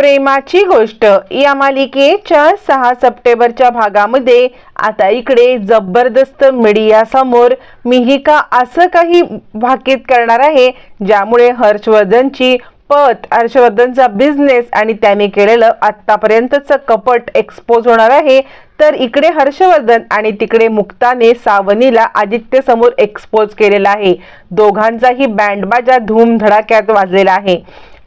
प्रेमाची गोष्ट. या मालिकेच्या सहा सप्टेंबरच्या भागामध्ये आता इकडे जबरदस्त मीडिया समोर मिहिका असं काही भाकीत करणार आहे ज्यामुळे हर्षवर्धनची पत हर्षवर्धनचा बिझनेस आणि त्याने केलेलं आत्तापर्यंतचं कपट एक्सपोज होणार आहे. तर इकडे हर्षवर्धन आणि तिकडे मुक्ताने सावनीला आदित्य समोर एक्सपोज केलेला आहे. दोघांचाही बँडबाजा धूमधडाक्यात वाजलेला आहे.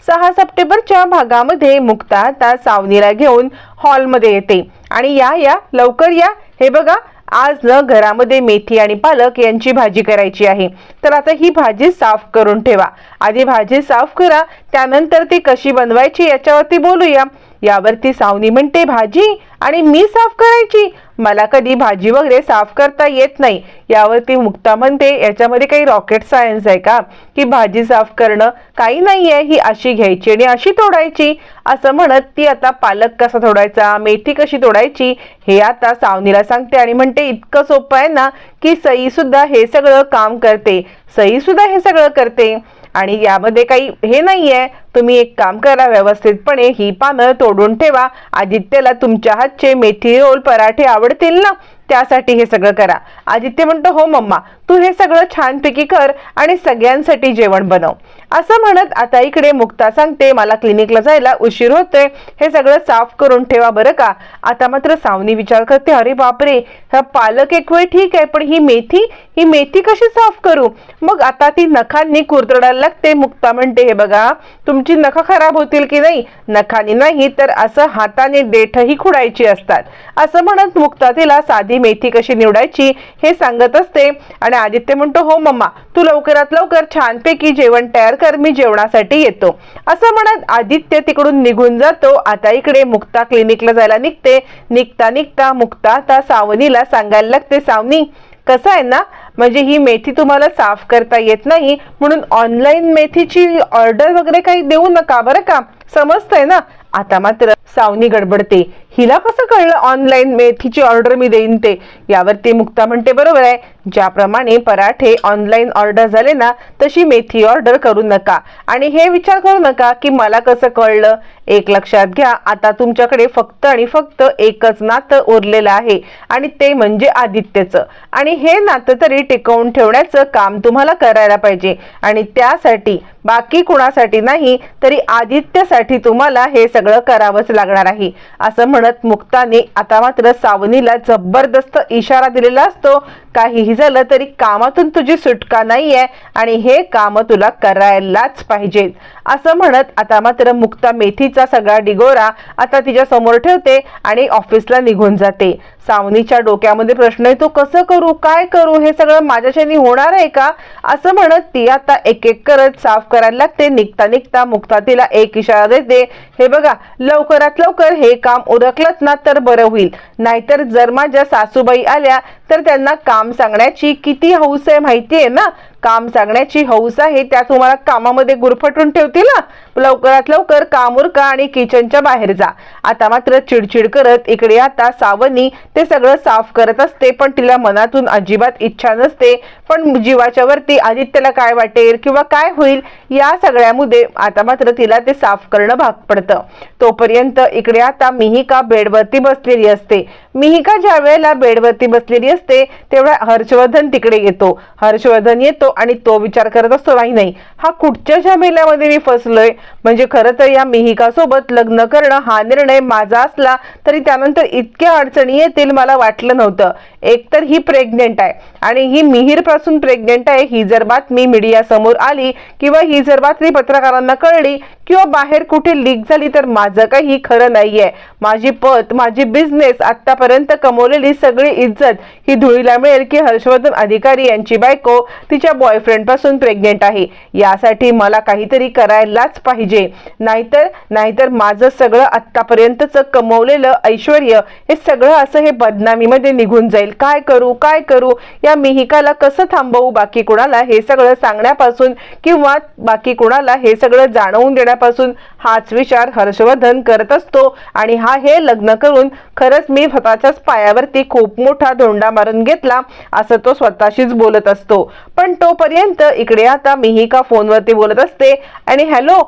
सहा सप्टेंबरच्या भागामध्ये मुक्ता आता सावनीला घेऊन हॉलमध्ये येते. आणि या या लवकर या. हे बघा आज न घरामध्ये मेथी आणि पालक यांची भाजी करायची आहे. तर आता ही भाजी साफ करून ठेवा. आधी भाजी साफ करा त्यानंतर ती कशी बनवायची याच्यावरती बोलूया. यावरती सावनी म्हणते भाजी आणि मी साफ करायची. मला कधी भाजी वगैरे साफ करता येत नाही. यावरती मुक्ता म्हणते याच्यामध्ये काही रॉकेट सायन्स आहे का? की भाजी साफ करणं काही नाही आहे ही अशी घ्यायची आणि अशी तोडायची. असं म्हणत ती आता पालक कसा तोडायचा मेथी कशी तोडायची हे आता सावनीला सांगते आणि म्हणते इतकं सोपं आहे ना की सई सुद्धा हे सगळं काम करते. सई सुद्धा हे सगळं करते. आणि यामध्ये काही हे नाही आहे तुम्ही एक काम करा व्यवस्थितपणे ही पानं तोडून ठेवा. आदित्यला तुमच्या हातचे मेथी रोल पराठे आवडतील ना? त्यासाठी हे सगळं करा. आदित्य म्हणतो हो मम्मा तू हे सगळं छानपैकी कर आणि सगळ्यांसाठी जेवण बनव. असं म्हणत आता इकडे मुक्ता सांगते मला क्लिनिकला जायला उशीर होतोय. हे सगळं साफ करून ठेवा बरं का. आता मात्र सावनी विचार करते अरे बापरे हा पालक एक वेळ ठीक आहे पण ही मेथी ही मेथी कशी साफ करू? मग आता ती नखांनी कुरतडायला लागते. मुक्ता म्हणते हे बघा तुमची नखं खराब होतील की नाही? नखांनी नाही तर असं हाताने देठही खुडायची असतात. असं म्हणत मुक्ता तिला साधी मेथी कशी निवडायची हे सांगत असते. आणि आदित्य म्हणतो हो मम्मा तू लवकरात लवकर छानपैकी जेवण तयार कर मी जेवणासाठी येतो. असं म्हणत आदित्य तिकडून निघून जातो. आता इकडे मुक्ता क्लिनिकला जायला निघते. निघता निघता मुक्ता आता सावनीला सांगायला लागते सावनी कसं आहे ना? म्हणजे ही मेथी तुम्हाला साफ करता येत नाही म्हणून ऑनलाईन मेथीची ऑर्डर वगैरे काही देऊ नका बरं का? समजतंय ना? आता मात्र सावनी गडबडते. हिला कसं कळलं ऑनलाईन मेथीची ऑर्डर मी देईन ते? यावरती मुक्ता म्हणते बरोबर आहे. ज्याप्रमाणे पराठे ऑनलाईन ऑर्डर झाले ना तशी मेथी ऑर्डर करू नका. आणि हे विचार करू नका की मला कसं कळलं? एक लक्षात घ्या आता तुमच्याकडे फक्त आणि फक्त एकच नातं उरलेलं आहे. आणि ते म्हणजे आदित्यचं. आणि हे नातं तरी टिकवून ठेवण्याचं काम तुम्हाला करायला पाहिजे. आणि त्यासाठी बाकी कुणासाठी नाही तरी आदित्यसाठी तुम्हाला हे सगळं करावंच लागणार आहे. असं म्हण म्हणत मुक्ताने आता मात्र सावनीला जबरदस्त इशारा दिलेला असतो. काहीही झालं तरी कामातून तुझी सुटका नाहीये आणि हे काम तुला करायलाच पाहिजे. असं म्हणत आता मात्र मुक्ता मेथीचा सगळा डिगोरा आता तिच्या समोर ठेवते आणि ऑफिसला निघून जाते. सावनीच्या डोक्यामध्ये प्रश्न येतो कसं करू काय करू? हे सगळं माझ्याच्यानी होणार आहे का? असं म्हणत ती आता एक एक करत साफ करायला लागते. निघता निघता मुक्ता तिला एक इशारा देते हे बघा लवकरात लवकर हे काम उरकलंच ना तर बरं होईल. नाहीतर जर माझ्या सासूबाई आल्या तर त्यांना काम सांगण्याची किती हौस आहे माहिती आहे ना? काम सांगण्याची हौस आहे. त्या तुम्हाला कामामध्ये गुरफटून ठेवतील ना लवकरात लवकर कामूर का आणि किचनच्या बाहेर जा. आता मात्र चिडचिड करत इकडे आता सावनी ते सगळं साफ करत असते पण तिला मनातून अजिबात इच्छा नसते. पण जीवाच्या वरती आदित्यला काय वाटेल किंवा काय होईल या सगळ्यामध्ये आता मात्र तिला ते साफ करणं भाग पडतं. तोपर्यंत इकडे आता मिहिका बेडवरती बसलेली असते. मिहिका ज्या वेळेला बेडवरती बसलेली असते तेवढ्या हर्षवर्धन तिकडे येतो. हर्षवर्धन येतो आणि तो विचार करत असतो नाही नाही हा कुठच्या झमेल्यामध्ये मी फसलोय? म्हणजे खरं तर या मिहिकासोबत लग्न करणं हा निर्णय माझा असला तरी त्यानंतर इतक्या अडचणी येतील मला वाटलं नव्हतं. एकतर ही प्रेग्नेंट आहे आणि ही मिहीरपासून प्रेग्नेंट आहे ही जर बातमी मीडियासमोर आली किंवा ही जर बातमी पत्रकारांना कळली किंवा बाहेर कुठे लीक झाली तर माझं काही खरं नाहीये. माझी पत माझी बिझनेस आतापर्यंत कमवलेली सगळी इज्जत ही धुळीला मिळेल की हर्षवर्धन अधिकारी यांची बायको तिच्या बॉयफ्रेंडपासून प्रेग्नेंट आहे. यासाठी मला काहीतरी करायलाच पाहिजे. नाहीतर नाहीतर माझं सगळं आतापर्यंतच कमवलेलं ऐश्वर हे सगळं असं हे बदनामीमध्ये निघून जाईल. काय करू काय करू? या मिहिकाला कसं थांबवू? बाकी कुणाला हे सगळं सांगण्यापासून किंवा बाकी कुणाला हे सगळं जाणवून देण्यापासून हाच विचार हर्षवर्धन करत असतो. आणि हा हे लग्न करून खरंच मी स्वतःच्याच पायावरती खूप मोठा धोंडा मारून घेतला असं तो स्वतःशीच बोलत असतो. पण तोपर्यंत इकडे आता मिहिका फोनवरती बोलत असते. आणि हॅलो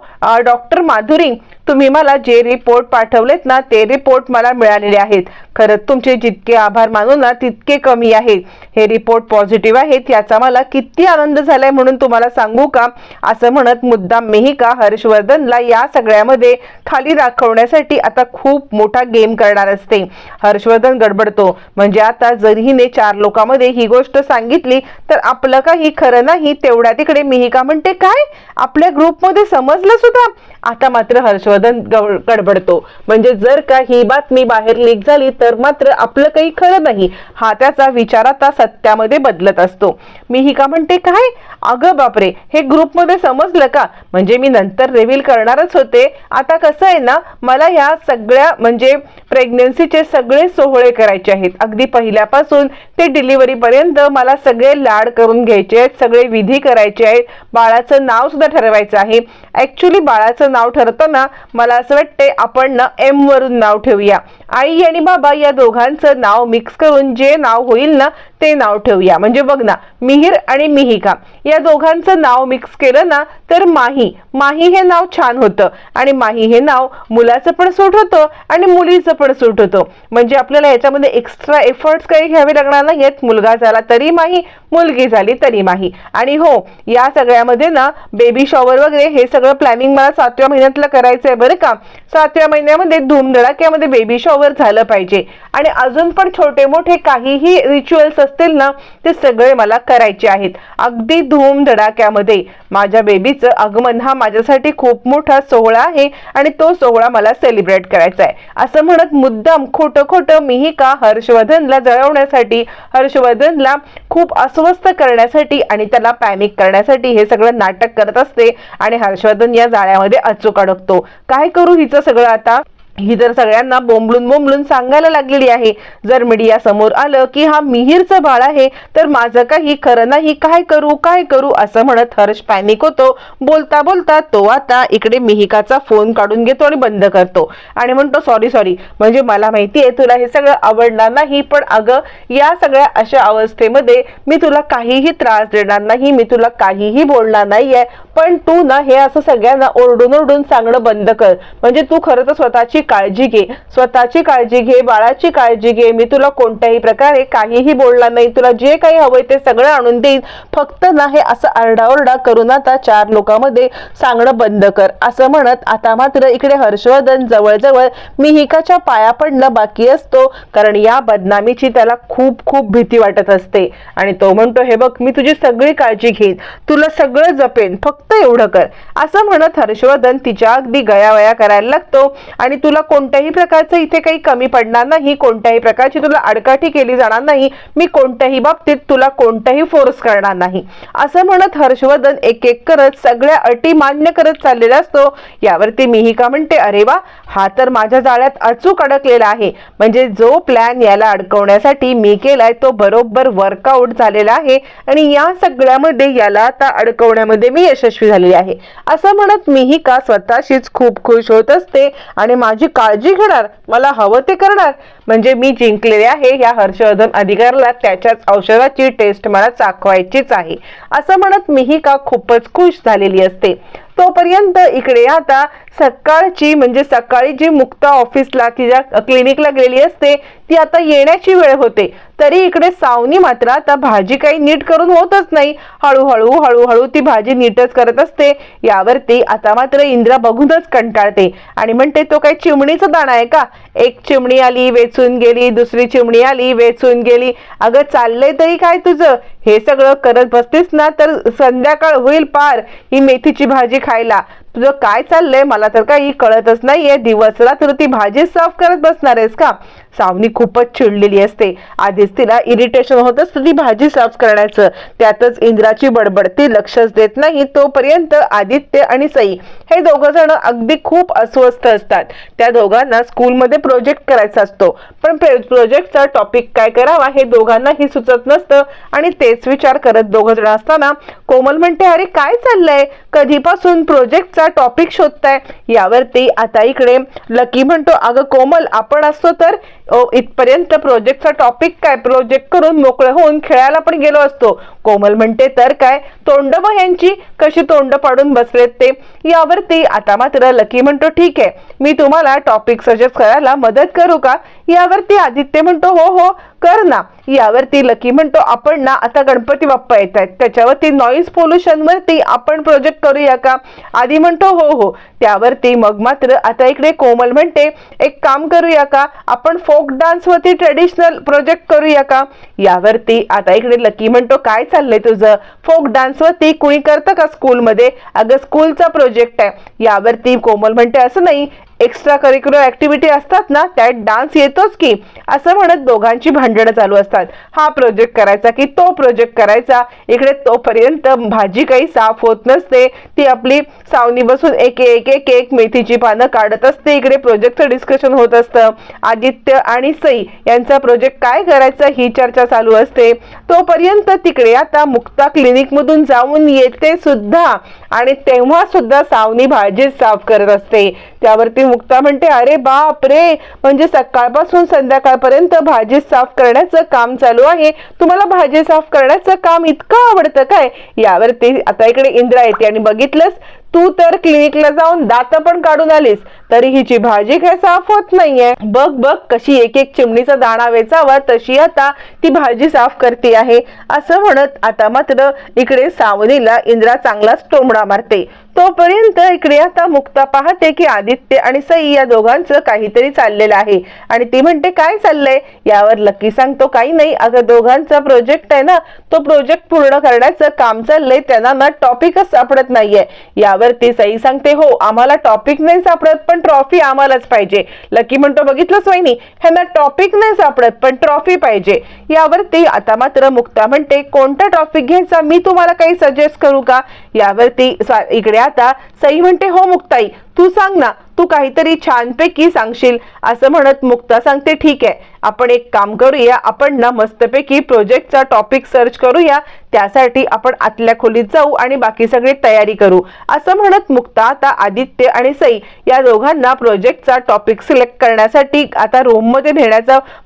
डॉक्टर माधुरी तुम्ही मला जे रिपोर्ट पाठवलेत ना ते रिपोर्ट मला मिळालेले आहेत. खरंच तुमचे जितके आभार मानू ना तितके कमी आहेत. हे रिपोर्ट पॉझिटिव्ह आहेत याचा मला किती आनंद झालाय म्हणून तुम्हाला सांगू का? असं म्हणत मुद्दाम मेहिका हर्षवर्धनला या सगळ्यामध्ये खाली दाखवण्यासाठी आता खूप मोठा गेम करणार असते. हर्षवर्धन गडबडतो. म्हणजे आता जर हिने चार लोकांमध्ये ही गोष्ट सांगितली तर आपलं काही खरं नाही तेवढ्या तिकडे मिहिका म्हणते काय? आपल्या ग्रुपमध्ये समजलं सुद्धा? आता मात्र हर्षवर्धन गदन गडबडतो. म्हणजे जर का ही बातमी बाहेर लीक झाली तर मात्र आपलं काही खरं नाही. हा त्याचा विचार आता सत्यामध्ये बदलत असतो. मी ही का म्हणते काय? अगं बापरे हे ग्रुपमध्ये समजलं का? म्हणजे मी नंतर रिव्हील करणारच होते. आता कसं आहे ना मला ह्या सगळ्या म्हणजे प्रेग्नन्सीचे सगळे सोहळे करायचे आहेत. अगदी पहिल्यापासून ते डिलिव्हरीपर्यंत मला सगळे लाड करून घ्यायचे आहेत सगळे विधी करायचे आहेत. बाळाचं नाव सुद्धा ठरवायचं आहे. ॲक्च्युली बाळाचं नाव ठरताना मला असं वाटतंय आपण ना एम वरून नाव ठेवूया. आई आणि बाबा या दोघांचं नाव मिक्स करून जे नाव होईल ना ते नाव ठेवूया. म्हणजे बघ ना मिहिर आणि मिहिका या दोघांचं नाव मिक्स केलं ना तर माही. माही हे नाव छान होतं. आणि माही हे नाव मुलाचं पण सूट होतं आणि मुलीचं पण सूट होतं. म्हणजे आपल्याला याच्यामध्ये एक्स्ट्रा एफर्ट्स काही घ्यावे लागणार नाहीत मुलगा झाला तरी माही मुलगी झाली तरी माही. आणि हो या सगळ्यामध्ये ना बेबी शॉवर वगैरे हे सगळं प्लॅनिंग मला सातव्या महिन्यातलं करायचं आहे बरं का. सातव्या महिन्यामध्ये धूमधडाक्यामध्ये बेबी शॉवर झालं पाहिजे. आणि अजून पण छोटे मोठे काहीही रिच्युअल्स असतील ना ते सगळे मला करायचे आहेत. अगदी धूमधडाक्यामध्ये माझ्या बेबीचं आगमन हा माझ्यासाठी खूप मोठा सोहळा आहे आणि तो सोहळा मला सेलिब्रेट करायचा आहे. असं म्हणत मुद्दाम खोटं खोटं मिहिका हर्षवर्धनला जळवण्यासाठी हर्षवर्धनला खूप अस्वस्थ करण्यासाठी आणि त्याला पॅनिक करण्यासाठी हे सगळं नाटक करत असते आणि हर्षवर्धन या जाळ्यामध्ये अचूक अडकतो. काय करू हिचं सगळं आता? ही तर सगळ्यांना बोंबलून बोंबलून सांगायला लागलेली आहे जर मीडिया समोर आलं की हा मिहीरचं बाळ आहे तर माझं काही खरं नाही काय करू काय करू असं म्हणत हर्ष पॅनिक होतो. बोलता बोलता तो आता इकडे मिहिकाचा फोन काढून घेतो आणि बंद करतो. आणि म्हणतो सॉरी सॉरी म्हणजे मला माहिती आहे तुला हे सगळं आवडणार नाही पण अगं या सगळ्या अशा अवस्थेमध्ये मी तुला काहीही त्रास देणार नाही मी तुला काहीही बोलणार नाहीये पण तू ना हे असं सगळ्यांना ओरडून ओरडून सांगणं बंद कर. म्हणजे तू खरं तर स्वतःची काळजी घे. स्वतःची काळजी घे बाळाची काळजी घे. मी तुला कोणत्याही प्रकारे काहीही बोलणार नाही. तुला जे काही हवंय ते सगळं आणून देईन. फक्त ना हे असं आरडाओरडा करून आता चार लोकांमध्ये सांगणं बंद कर. असं म्हणत आता मात्र इकडे हर्षवर्धन जवळजवळ मिहिकाच्या पाया पडणं बाकी असतो. कारण या बदनामीची त्याला खूप खूप भीती वाटत असते. आणि तो म्हणतो हे बघ मी तुझी सगळी काळजी घेईन. तुला सगळं जपेन. फक्त एवढं कर. असं म्हणत हर्षवर्धन तिच्या अगदी गयावया करायला लागतो. आणि तुला कोणत्याही प्रकारचं इथे काही कमी पडणार नाही कोणत्याही प्रकारची तुला आडकाठी केली जाणार नाही मी कोणत्याही बाबतीत तुला कोणताही फोर्स करणार नाही. असं म्हणत हर्षवर्धन एक एक करत सगळ्या अटी मान्य करत चाललेला असतो. यावरती मिहिका म्हणते अरे वा हा तर माझ्या जाळ्यात अचूक अडकलेला आहे. म्हणजे जो प्लॅन याला अडकवण्यासाठी मी केलाय तो बरोबर वर्कआउट झालेला आहे आणि या सगळ्यामध्ये याला आता अडकवण्यामध्ये मी यशस्वी झालेली आहे. असं म्हणत मिहिका स्वतःशीच खूप खुश होत असते आणि माझी काळजी घेणार मला हवं ते करणार. म्हणजे मी जिंकलेले आहे या हर्षवर्धन अधिकाऱ्याला त्याच्याच औषधाची टेस्ट मला चाखवायचीच आहे. असं म्हणत मिहिका खूपच खुश झालेली असते. तोपर्यंत इकडे आता सकाळची म्हणजे सकाळी जी मुक्ता ऑफिसला तिच्या क्लिनिकला गेलेली असते ती आता येण्याची वेळ होते. तरी इकडे सावनी मात्र आता भाजी काही नीट करून होतच नाही. हळूहळू हळूहळू ती भाजी नीटच करत असते. यावरती आता मात्र इंद्रा बघूनच कंटाळते. आणि म्हणते तो काही चिमणीचा दाणा आहे का? एक चिमणी आली वेचून गेली दुसरी चिमणी आली वेचून गेली. अगं चाललंय तरी काय तुझं? हे सगळं करत बसतेस ना तर संध्याकाळ होईल पार. ही मेथीची भाजी खायला तुझं काय चाललंय? मला तर काही कळतच नाहीये. दिवस रात्र ती भाजी साफ करत बसणार आहेस का? सावनी खूपच चिडलेली असते. आधीच तिला इरिटेशन होत असतं ती भाजी साफ करण्याचं. त्यातच इंद्राची बडबड ती लक्षच देत नाही. तोपर्यंत आदित्य आणि सई हे दोघं जण अगदी खूप अस्वस्थ असतात. त्या दोघांना स्कूलमध्ये प्रोजेक्ट करायचा असतो. पण प्रोजेक्टचा टॉपिक काय करावा हे दोघांनाही सुचत नसतं. आणि तेच विचार करत दोघं जण असताना कोमल म्हणते अरे काय चाललंय? कधीपासून प्रोजेक्टचा प्रोजेक्टचा टॉपिक शोधताय यावरती आता इकडे लकी म्हणतो अगं कोमल आपण असतो तर इथपर्यंत प्रोजेक्टचा टॉपिक काय? प्रोजेक्ट करून मोकळं होऊन खेळायला पण गेलो असतो. कोमल म्हणते तर काय? तोंड मग यांची कशी तोंड पाडून बसलेत ते? यावरती आता मात्र लकी म्हणतो ठीक आहे. मी तुम्हाला टॉपिक सजेस्ट करायला मदत करू का? यावरती आदित्य म्हणतो हो हो कर ना. यावरती लकी म्हणतो आपण ना आता गणपती बाप्पा येत आहेत त्याच्यावरती नॉईज पोल्युशन वरती आपण प्रोजेक्ट करूया का? आधी म्हणतो हो हो. त्यावरती मग मात्र आता इकडे कोमल म्हणते एक काम करूया का? आपण फोक डान्स वरती ट्रेडिशनल प्रोजेक्ट करूया का? यावरती आता इकडे लकी म्हणतो काय चाललंय तुझं? फोक डान्सवरती कुणी करतं का स्कूलमध्ये अगं स्कूलचा प्रोजेक्ट आहे. यावरती कोमल म्हणते असं नाही. एक्स्ट्रा करिक्युलर ऍक्टिव्हिटी असतात ना त्यात डान्स येतोच की असं म्हणत दोघांची भांडणं चालू असतात. हा प्रोजेक्ट करायचा की तो प्रोजेक्ट करायचा. इकडे तोपर्यंत भाजी काही साफ होत नसते. ती आपली सावनी बसून एक एक एक एक मेथीची पानं काढत असते. इकडे प्रोजेक्टचं डिस्कशन होत असतं. आदित्य आणि सई यांचा प्रोजेक्ट काय करायचा ही चर्चा चालू असते. तोपर्यंत तिकडे आता मुक्ता क्लिनिकमधून जाऊन येते सुद्धा. आणि तेव्हा सुद्धा सावनी भाजी साफ करत असते. त्यावरती मुक्ता म्हणते अरे बाप रे म्हणजे सकाळपासून संध्याकाळपर्यंत भाजी साफ करण्याचं काम चालू आहे. तुम्हाला भाजी साफ करण्याचं काम इतकं आवडतं काय? यावरती आता इकडे इंद्रा येते आणि बघितलंस तू तर क्लिनिकला जाऊन दात पण काढून आलीस. तरी हिची भाजी काय साफ होत नाहीये. बघ बघ कशी एक एक चिमणीचा दाणा वेचावा तशी आता ती भाजी साफ करते आहे. असं म्हणत आता मात्र इकडे सावनीला इंद्रा चांगलाच टोमडा मारते. तोपर्यंत इकडे आता मुक्ता पाहते की आदित्य आणि सई या दोघांचं काहीतरी चाललेलं आहे. आणि ती म्हणते काय चाललंय? यावर लकी सांगतो काही नाही. अगं दोघांचा प्रोजेक्ट आहे ना तो प्रोजेक्ट पूर्ण करण्याचं काम चाललंय. त्यांना ना टॉपिकच सापडत नाहीये. यावरती सई सांगते हो आम्हाला टॉपिक नाही सापडत पण ट्रॉफी आम्हालाच पाहिजे. लकी म्हणतो बघितलंच वहिनी? ह्यांना टॉपिक नाही सापडत पण ट्रॉफी पाहिजे. यावरती आता मात्र मुक्ता म्हणते कोणता टॉपिक घ्यायचा? मी तुम्हाला काही सजेस्ट करू का? यावरती इकडे आता सई म्हणते हो मुक्ताई तू सांग ना तू काहीतरी छानपैकी सांगशील. असं म्हणत मुक्ता सांगते ठीक आहे आपण एक काम करूया आपण ना मस्तपैकी प्रोजेक्टचा टॉपिक सर्च करूया त्यासाठी आपण आतल्या खोलीत जाऊ आणि बाकी सगळी तयारी करू. असं म्हणत मुक्ता आता आदित्य आणि सई या दोघांना प्रोजेक्टचा टॉपिक सिलेक्ट करण्यासाठी आता रूममध्ये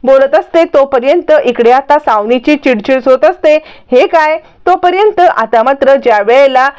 बोलत असते. तोपर्यंत इकडे आता सावनीची चिडचिड होत असते. हे काय? तोपर्यंत आता मात्र ज्या वेळेला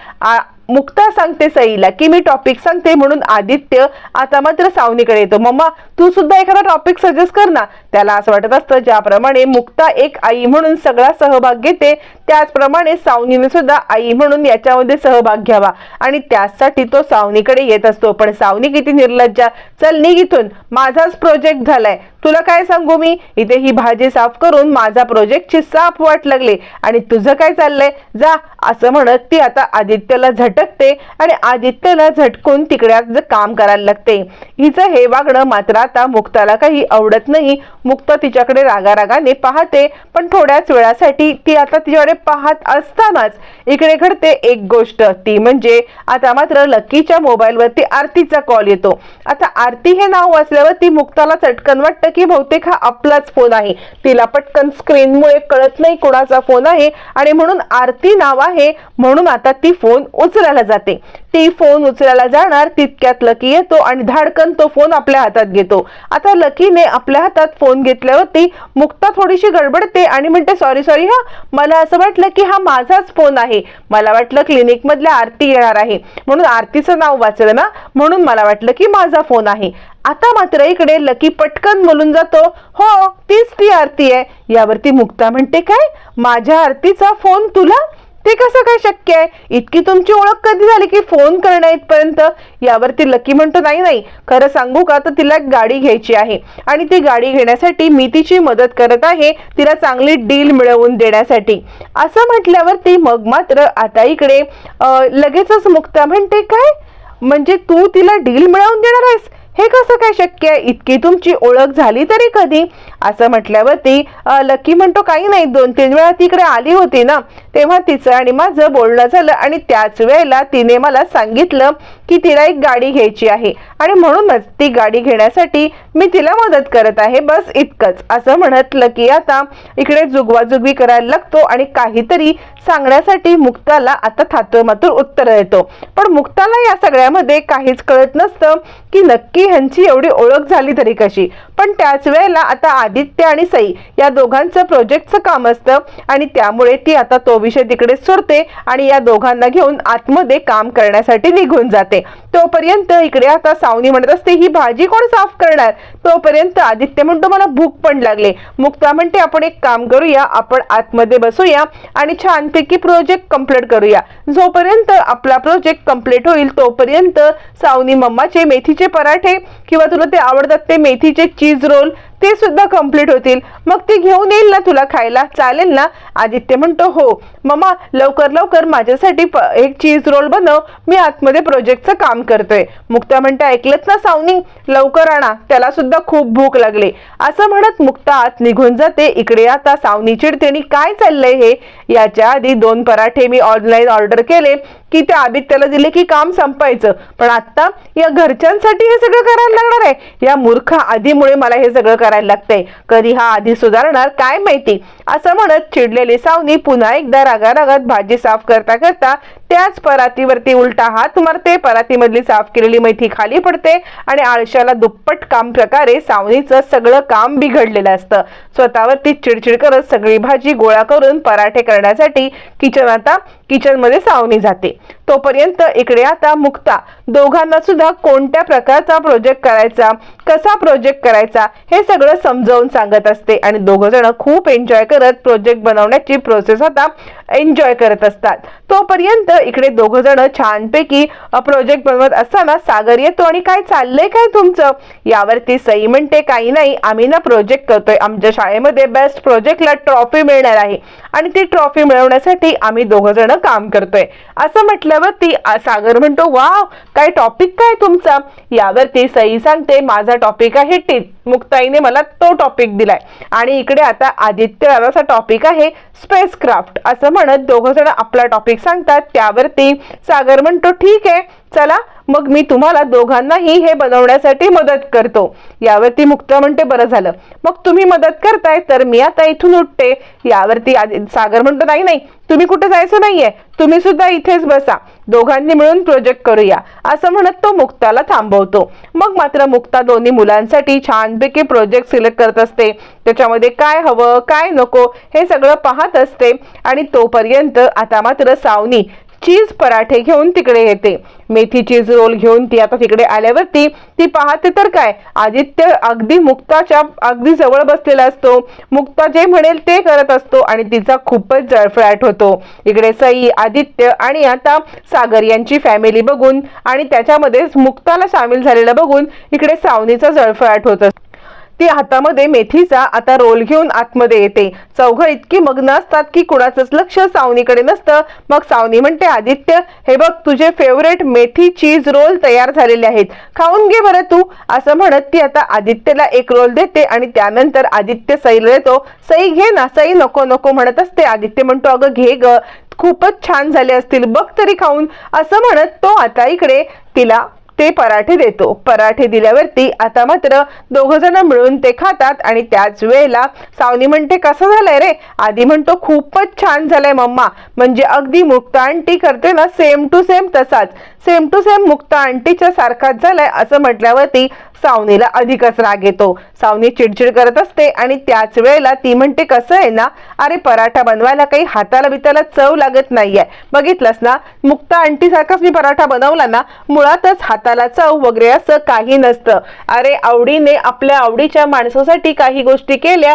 मुक्ता सांगते सईला की मी टॉपिक सांगते म्हणून आदित्य आता मात्र सावनीकडे येतो. मम्मा तू सुद्धा एखादा टॉपिक सजेस्ट कर ना. त्याला असं वाटत असतं ज्याप्रमाणे मुक्ता एक आई म्हणून सगळा सहभाग घेते त्याचप्रमाणे सावनीने सुद्धा आई म्हणून याच्यामध्ये सहभाग घ्यावा. आणि त्यासाठी तो सावनीकडे येत असतो. पण सावनी किती निर्लज्जा. चल निघ इथून. माझाच प्रोजेक्ट झालाय. तुला काय सांगू मी? इथे ही भाजी साफ करून माझा प्रोजेक्टची साफ वाट लागली. आणि तुझं काय चाललंय? जा असं म्हणत ती आता आदित्यला झट झटकते आणि आदित्यला झटकून तिकड्यात काम करायला लागते. हिचं हे वागणं मात्र आता मुक्ताला काही आवडत नाही. मुक्ता तिच्याकडे रागारागाने पाहते पण थोड्याच वेळासाठी ती आता तिच्याकडे पाहत असतानाच इकडे घडते एक गोष्ट. ती म्हणजे आता मात्र लकीच्या मोबाईलवरती आरतीचा कॉल येतो. आता आरती हे नाव असल्यावर ती मुक्ताला चटकन वाटतं की बहुतेक हा आपलाच फोन आहे. तिला पटकन स्क्रीनमुळे कळत नाही कोणाचा फोन आहे आणि म्हणून आरती नाव आहे म्हणून आता ती फोन उचलायला जाते. ती फोन उचलायला जाणार तितक्यात लकी येतो आणि धाडकन तो फोन आपल्या हातात घेतो. आता लकीने आपल्या हातात फोन घेतल्यावरती मुक्ता थोडीशी गडबडते आणि म्हणते सॉरी सॉरी हा मला असं वाटलं की हा माझाच फोन आहे. मला वाटलं क्लिनिक मधल्या आरती येणार आहे. म्हणून आरतीचं नाव वाचलं ना म्हणून मला वाटलं की माझा फोन आहे. आता मात्र इकडे लकी पटकन बोलून जातो हो तीच ती आरती आहे. यावरती मुक्ता म्हणते काय? माझ्या आरतीचा फोन तुला? ते कसं काय शक्य आहे? इतकी तुमची ओळख कधी झाली की फोन करणं इथपर्यंत? यावरती लकी म्हणतो नाही नाही खरं सांगू का? तर तिला एक गाडी घ्यायची आहे आणि ती गाडी घेण्यासाठी मी तिची मदत करत आहे तिला चांगली डील मिळवून देण्यासाठी. असं म्हटल्यावरती मग मात्र आता इकडे लगेचच मुक्ता म्हणते काय? म्हणजे तू तिला डील मिळवून देणार आहेस? हे कसं काय शक्य आहे? इतकी तुमची ओळख झाली तरी कधी? असं म्हटल्यावरती लकी म्हणतो काही नाही दोन तीन वेळा तिकडे आली होती ना तेव्हा तिचं आणि माझं बोलणं झालं आणि त्याच वेळेला तिने मला सांगितलं की तिला एक गाडी घ्यायची आहे. आणि म्हणूनच ती गाडी घेण्यासाठी मी तिला मदत करत आहे. बस इतकंच. असं म्हणत लकी आता इकडे जुगवाजुगवी करायला लागतो आणि काहीतरी सांगण्यासाठी मुक्ताला आता थातूर मातूर उत्तर येतो. पण मुक्ताला या सगळ्यामध्ये काहीच कळत नसतं की नक्की ह्यांची एवढी ओळख झाली तरी कशी. पण त्याच वेळेला आता आदित्य आणि सई या दोघांचं प्रोजेक्टचं काम असतं आणि त्यामुळे ती आता तो विषय तिकडे सोडते आणि या दोघांना घेऊन आतमध्ये काम करण्यासाठी निघून जाते. तोपर्यंत इकडे आता सावनी म्हणत असते ही भाजी कोण साफ करणार? तोपर्यंत आदित्य म्हणतो मला भूक पण लागले. मुक्ता म्हणते आपण एक काम करूया आपण आतमध्ये बसूया आणि छानपैकी प्रोजेक्ट कंप्लीट करूया. जोपर्यंत आपला प्रोजेक्ट कंप्लीट होईल तोपर्यंत सावनी मम्माचे मेथीचे पराठे किंवा तुला ते आवडतात ते मेथीचे चीज रोल ते सुद्धा कंप्लीट होतील. मग ते घेऊन येईल ना तुला खायला? चालेल ना? आदित्य म्हणतो हो. मम्मा लवकर लवकर माझ्यासाठी प- एक चीज रोल बनव. मी आतमध्ये प्रोजेक्टचं काम करतोय. मुक्ता म्हणते ऐकलंच ना सावनी? लवकर आणा. त्याला सुद्धा खूप भूक लागली. असं म्हणत मुक्ता आत निघून जाते. इकडे आता सावनी चिडते काय चाललंय हे? याच्या आधी दोन पराठे मी ऑनलाईन ऑर्डर केले. की त्या आदित्याला दिले की काम संपायचं. पण आता या घरच्यांसाठी हे सगळं करायला लागणार आहे. या मूर्ख आधीमुळे मला हे सगळं करायला लागतंय. कधी हा आधी सुधारणार काय माहिती? असं म्हणत चिडलेली सावनी पुन्हा एकदा रागारागात भाजी साफ करता करता त्याच परातीवरती उलटा हात मारते. परातीमधली साफ केलेली मैथी खाली पडते आणि आळशाला दुप्पट काम प्रकारे सावणीचं सगळं काम बिघडलेलं असतं. स्वतःवरती चिडचिड करत सगळी भाजी गोळा करून पराठे करण्यासाठी किचन आता किचनमध्ये सावणी जाते. तोपर्यंत इकडे आता मुक्ता दोघांना सुद्धा कोणत्या प्रकारचा प्रोजेक्ट करायचा कसा प्रोजेक्ट करायचा हे सगळं समजावून सांगत असते. आणि दोघंजण खूप एन्जॉय करत प्रोजेक्ट बनवण्याची प्रोसेस आता एन्जॉय करत असतात. तोपर्यंत इकडे दोघंजण छानपैकी प्रोजेक्ट बनवत असताना सागर येतो आणि काय चाललंय काय तुमचं? यावरती सई म्हणते काही नाही आम्ही ना प्रोजेक्ट करतोय. आमच्या शाळेमध्ये बेस्ट प्रोजेक्टला ट्रॉफी मिळणार आहे. आणि ती ट्रॉफी मिळवण्यासाठी आम्ही दोघंजण काम करतोय. असं म्हटल्यावरती सागर म्हणतो वाव काय टॉपिक काय तुमचा? यावरती सई सांगते माझा टॉपिक आहे टीत मुक्ताईने मला तो टॉपिक दिलाय. आणि इकडे आता आदित्य दादाचा टॉपिक आहे स्पेस क्राफ्ट असं म्हणत दोघं जण आपला टॉपिक सांगतात. त्यावरती सागर म्हणतो ठीक आहे चला मग मी तुम्हाला दोघांनाही हे बनवण्यासाठी मदत करतो. यावरती मुक्ता म्हणते बरं झालं. मग तुम्ही मदत करताय तर मी आता इथून उठते. यावरती सागर म्हणतो नाही नाही तुम्ही कुठे जायचं नाहीये. तुम्ही सुद्धा इथेच बसा. दोघांनी मिळून प्रोजेक्ट करूया. असं म्हणत तो मुक्ताला थांबवतो. मग मात्र मुक्ता दोन्ही मुलांसाठी छानपैकी प्रोजेक्ट सिलेक्ट करत असते. त्याच्यामध्ये काय हवं काय नको हे सगळं पाहत असते. आणि तोपर्यंत आता मात्र सावनी चीज पराठे घेऊन तिकडे येते. मेथी चीज रोल घेऊन ती आता तिकडे आल्यावरती ती पाहते तर काय? आदित्य अगदी मुक्ताच्या अगदी जवळ बसलेला असतो. मुक्ता जे म्हणेल ते करत असतो आणि तिचा खूपच जळफळाट होतो. इकडे सई आदित्य आणि आता सागर यांची फॅमिली बघून आणि त्याच्यामध्येच मुक्ताला सामील झालेलं बघून इकडे सावनीचा जळफळाट होत असतो. ती हातामध्ये मेथीचा आता रोल घेऊन आतमध्ये येते. चौघ इतकी मग्न असतात की कुणाचंच लक्ष सावनीकडे नसतं. मग सावनी म्हणते आदित्य हे बघ तुझे फेवरेट मेथी चीज रोल तयार झालेले आहेत. खाऊन घे बरं तू. असं म्हणत ती आता आदित्यला एक रोल देते आणि त्यानंतर आदित्य सईला देतो. सई घे ना सई नको नको म्हणत असते. आदित्य म्हणतो अगं घे ग. खूपच छान झाले असतील बघ तरी खाऊन. असं म्हणत तो आता इकडे तिला ते पराठे देतो. पराठे दिल्यावरती आता मात्र दोघ जण मिळून ते खातात आणि त्याच वेळेला सावनी म्हणते कसं झालंय रे? आधी म्हणतो खूपच छान झालंय मम्मा. म्हणजे अगदी मुक्ता आंटी करते ना सेम टू सेम तसाच. सेम टू सेम मुक्ता आंटीच्या सारखाच झालाय असं म्हटल्यावरती सावनीला अधिकच राग येतो. सावनी चिडचिड करत असते आणि त्याच वेळेला ती म्हणते कसं आहे ना? अरे पराठा बनवायला काही हाताला बिताला चव लागत नाहीये. बघितलंस ना? मुक्ता आंटीसारखाच मी पराठा बनवला ना मुळातच हाताला चव वगैरे असं काही नसतं. अरे आवडीने आपल्या आवडीच्या माणसासाठी काही गोष्टी केल्या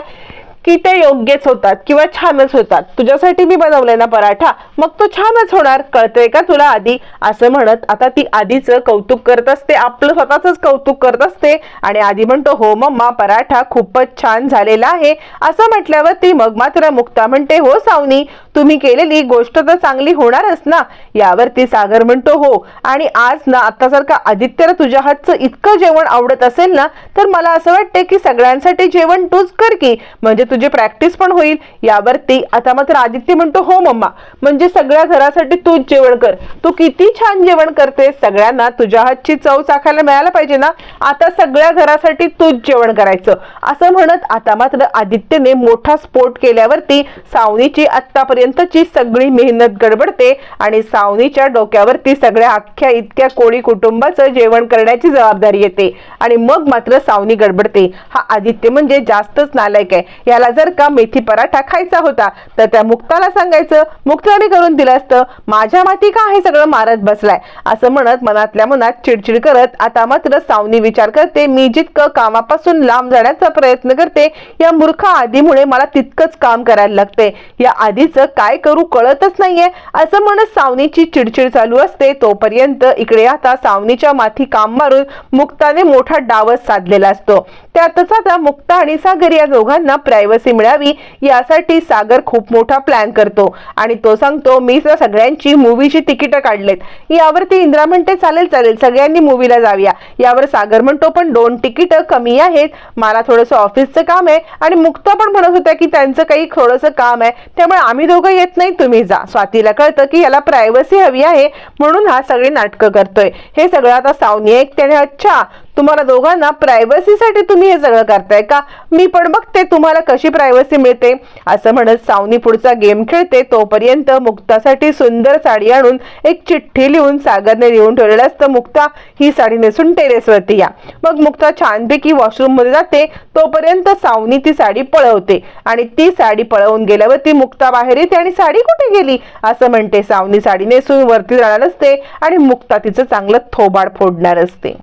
की ते योग्यच होतात किंवा छानच होतात. तुझ्यासाठी मी बनवलंय ना पराठा. मग तो छानच होणार. कळतंय का तुला आधी? असं म्हणत आता ती आधीचं कौतुक करत असते. आपलं स्वतःच कौतुक करत असते. आणि आधी म्हणतो हो मम्मा पराठा खूपच छान झालेला आहे. असं म्हटल्यावर ती मग मात्र मुक्ता म्हणते हो सावनी तुम्ही केलेली गोष्ट तर चांगली होणारच ना? यावरती सागर म्हणतो हो. आणि आज ना आता जर का आदित्यला तुझ्या हातचं इतकं जेवण आवडत असेल ना तर मला असं वाटते की सगळ्यांसाठी जेवण तूच कर की. म्हणजे तुझी प्रॅक्टिस पण होईल. यावरती आता मात्र आदित्य म्हणतो हो मम्मा. म्हणजे सगळ्या घरासाठी तूच जेवण कर. तू किती छान जेवण करते सगळ्यांना तुझ्या हातची चव चाखायला मिळायला पाहिजे ना? आता सगळ्या घरासाठी तूच जेवण करायचं. असं म्हणत आता मात्र आदित्यने मोठा स्फोट केल्यावरती सावनीची आत्तापर्यंत पर्यंतची सगळी मेहनत गडबडते आणि सावनीच्या डोक्यावरती सगळ्या अख्ख्या इतक्या कोळी कुटुंबाचं जेवण करण्याची जबाबदारी येते. आणि मग मात्र सावनी गडबडते. हा आदित्य म्हणजे जास्तच नालायक आहे. याला जर का मेथी पराठा खायचा होता तर त्या मुक्ताला सांगायचं मुक्ताने करून दिलं असतं. माझ्या माती का हे सगळं मारत बसलाय? असं म्हणत मनातल्या मनात चिडचिड करत आता मात्र सावनी विचार करते मी जितकं कामापासून लांब जाण्याचा प्रयत्न करते या मूर्ख आधीमुळे मला तितकंच काम करायला लागते या आधीचं काय करू कळतच नाहीये. असं म्हणत सावनीची चिडचिड चालू असते. तोपर्यंत इकडे आता सावनीच्या माथी काम मारून मुक्ताने मोठा डावच साधलेला असतो. त्यातच आता मुक्ता आणि सागर या दोघांना प्रायव्हसी मिळावी यासाठी सागर खूप मोठा प्लॅन करतो. आणि तो सांगतो मी तर सगळ्यांची मूवीची तिकीटं काढलेत. यावरती इंद्रा म्हणते चालेल चालेल सगळ्यांनी मूवीला जाऊया. यावर सागर म्हणतो पण दोन तिकीटं कमी आहेत. मला थोडंसं ऑफिसचं काम आहे. आणि मुक्ता पण म्हणत होत्या की त्यांचं काही थोडंसं काम आहे. त्यामुळे आम्ही दोघं येत नाही तुम्ही जा. स्वातीला कळतं की याला प्रायव्हसी हवी आहे म्हणून हा सगळे नाटकं करतोय. हे सगळं आता सावनी ऐकते अच्छा तुम्हाला दोघांना प्रायव्हसीसाठी तुम्ही हे सगळं करताय का? मी पण बघते तुम्हाला कशी प्रायव्हसी मिळते. असं म्हणत सावनी पुढचा गेम खेळते. तोपर्यंत मुक्तासाठी सुंदर साडी आणून एक चिठ्ठी लिहून सागरने लिहून ठेवलेलं असतं मुक्ता ही साडी नेसून टेरेसवरती या. मग मुक्ता छानपैकी वॉशरूममध्ये जाते. तोपर्यंत सावनी ती साडी पळवते आणि ती साडी पळवून गेल्यावर ती मुक्ता बाहेर येते आणि साडी कुठे गेली? असं म्हणते सावनी. साडी नेसून वरती जाणार असते आणि मुक्ता तिचं चांगलं थोबाड फोडणार असते.